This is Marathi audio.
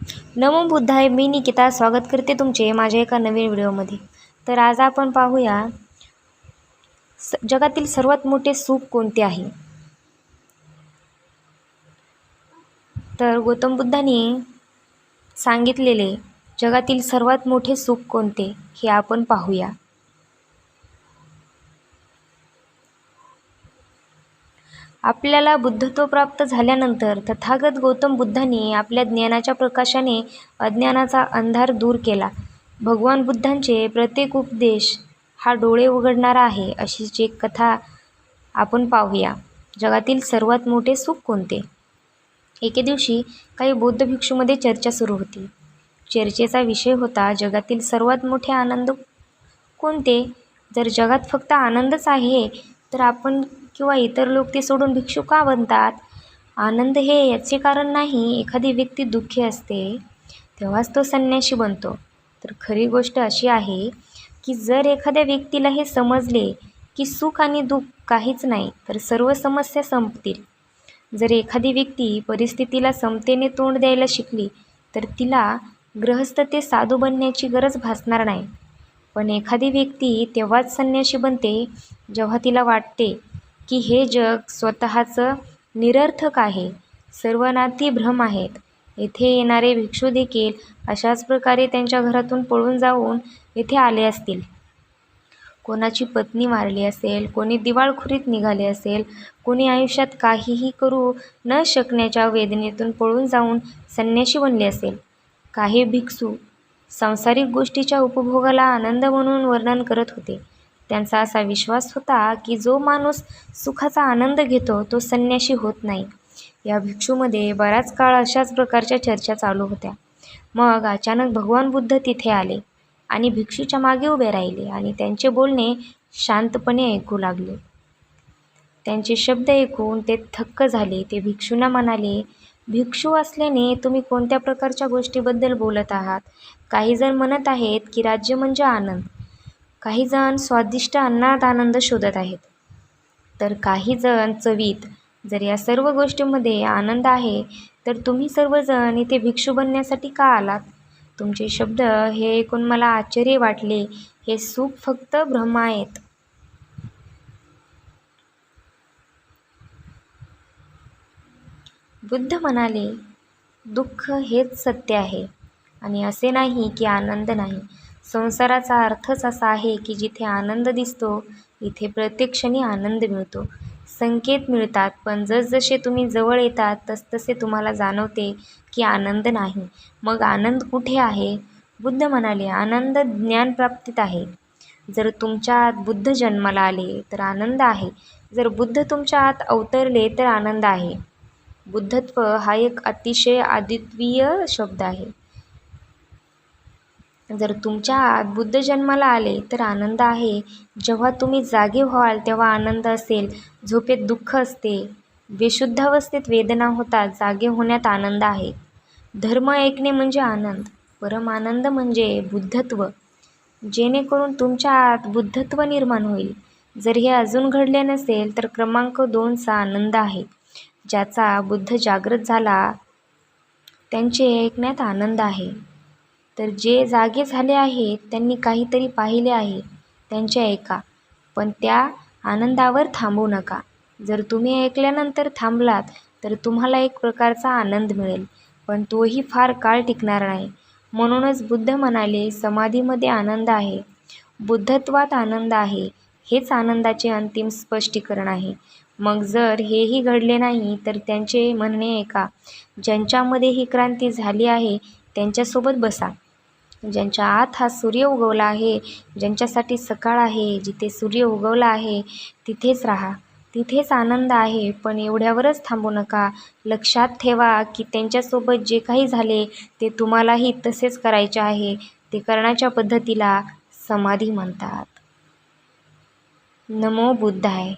नमो बुद्धाय मी निकिता स्वागत करते तुमचे माझ्या एका नवीन व्हिडिओमध्ये. तर आज आपण पाहूया स जगातील सर्वात मोठे सुख कोणते आहे? तर गौतम बुद्धांनी सांगितलेले जगातील सर्वात मोठे सुख कोणते हे आपण पाहूया. आपल्याला बुद्धत्व प्राप्त झाल्यानंतर तथागत गौतम बुद्धांनी आपल्या ज्ञानाच्या प्रकाशाने अज्ञानाचा अंधार दूर केला. भगवान बुद्धांचे प्रत्येक उपदेश हा डोळे उघडणारा आहे अशीच एक कथा आपण पाहूया. जगातील सर्वात मोठे सुख कोणते? एके दिवशी काही बौद्ध भिक्षूमध्ये चर्चा सुरू होती. चर्चेचा विषय होता जगातील सर्वात मोठे आनंद कोणते? जर जगात फक्त आनंदच आहे तर आपण किंवा इतर लोक ते सोडून भिक्षू का बनतात? आनंद हे याचे कारण नाही एखादी व्यक्ती दुःखी असते तेव्हाच तो संन्याशी बनतो. तर खरी गोष्ट अशी आहे की जर एखाद्या व्यक्तीला हे समजले की सुख आणि दुःख काहीच नाही तर सर्व समस्या संपतील. जर एखादी व्यक्ती परिस्थितीला समतेने तोंड द्यायला शिकली तर तिला गृहस्थ ते साधू बनण्याची गरज भासणार नाही. पण एखादी व्यक्ती तेव्हाच संन्याशी बनते जेव्हा तिला वाटते की हे जग स्वतःचं निरर्थक आहे. सर्व नाती भ्रम आहेत. येथे येणारे भिक्षू देखील अशाच प्रकारे त्यांच्या घरातून पळून जाऊन येथे आले असतील. कोणाची पत्नी मारली असेल कोणी दिवाळखोरीत निघाले असेल कोणी आयुष्यात काहीही करू न शकण्याच्या वेदनेतून पळून जाऊन संन्याशी बनले असेल. काही भिक्षू सांसारिक गोष्टीच्या उपभोगाला आनंद म्हणून वर्णन करत होते. त्यांचा असा विश्वास होता की जो माणूस सुखाचा आनंद घेतो तो संन्याशी होत नाही. या भिक्षूमध्ये बराच काळ अशाच प्रकारच्या चर्चा चालू होत्या. मग अचानक भगवान बुद्ध तिथे आले आणि भिक्षूच्या मागे उभे राहिले आणि त्यांचे बोलणे शांतपणे ऐकू लागले. त्यांचे शब्द ऐकून ते थक्क झाले. ते भिक्षूंना म्हणाले भिक्षू असल्याने तुम्ही कोणत्या प्रकारच्या गोष्टीबद्दल बोलत आहात? काही जण म्हणत आहेत की राज्य म्हणजे आनंद. काही जण स्वादिष्ट अन्नात आनंद शोधत आहेत. तर काही जण चवीत जर या सर्व गोष्टींमध्ये आनंद आहे तर तुम्ही सर्वजण इथे भिक्षू बनण्यासाठी का आलात? तुमचे शब्द हे ऐकून मला आश्चर्य वाटले. हे सुख फक्त भ्रम आहेत. बुद्ध म्हणाले दुःख हेच सत्य आहे आणि असे नाही की आनंद नाही. संसाराचा अर्थच असा आहे की जिथे आनंद दिसतो इथे प्रत्येक क्षणी आनंद मिळतो. संकेत मिळतात पण जसजसे तुम्ही जवळ येतात तसतसे तुम्हाला जाणवते की आनंद नाही. मग आनंद कुठे आहे? बुद्ध म्हणाले आनंद ज्ञानप्राप्तीत आहे. जर तुमच्या आत बुद्ध जन्माला आले तर आनंद आहे. जर बुद्ध तुमच्या आत अवतरले तर आनंद आहे. बुद्धत्व हा एक अतिशय अद्वितीय शब्द आहे. जर तुमच्या आत बुद्ध जन्माला आले तर आनंद आहे. जेव्हा तुम्ही जागे व्हाल तेव्हा आनंद असेल. झोपेत दुःख असते. बेशुद्ध अवस्थेत वेदना होतात जागे होण्यात आनंद आहे. धर्म ऐकणे म्हणजे आनंद. परम आनंद म्हणजे बुद्धत्व. जेणेकरून तुमच्या आत बुद्धत्व निर्माण होईल. जर हे अजून घडले नसेल तर क्रमांक दोनचा आनंद आहे. ज्याचा बुद्ध जागृत झाला त्यांचे ऐकण्यात आनंद आहे. तर जे जागे झाले आहेत त्यांनी काहीतरी पाहिले आहे त्यांचे ऐका पण त्या आनंदावर थांबू नका. जर तुम्ही ऐकल्यानंतर थांबलात तर तुम्हाला एक प्रकारचा आनंद मिळेल. पण तोही फार काळ टिकणार नाही. म्हणूनच बुद्ध म्हणाले समाधीमध्ये आनंद आहे. बुद्धत्वात आनंद आहे. हेच आनंदाचे अंतिम स्पष्टीकरण आहे. मग जर हेही घडले नाही तर त्यांचे म्हणणे ऐका. ज्यांच्यामध्ये ही क्रांती झाली आहे त्यांच्यासोबत बसा. ज्यांच्या आत हा सूर्य उगवला आहे ज्यांच्यासाठी सकाळ आहे जिथे सूर्य उगवला आहे तिथेच राहा. तिथेच आनंद आहे पण एवढ्यावरच थांबू नका. लक्षात ठेवा की त्यांच्यासोबत जे काही झाले ते तुम्हालाही तसेच करायचे आहे. ते करण्याच्या पद्धतीला समाधी म्हणतात. नमो बुद्धाय.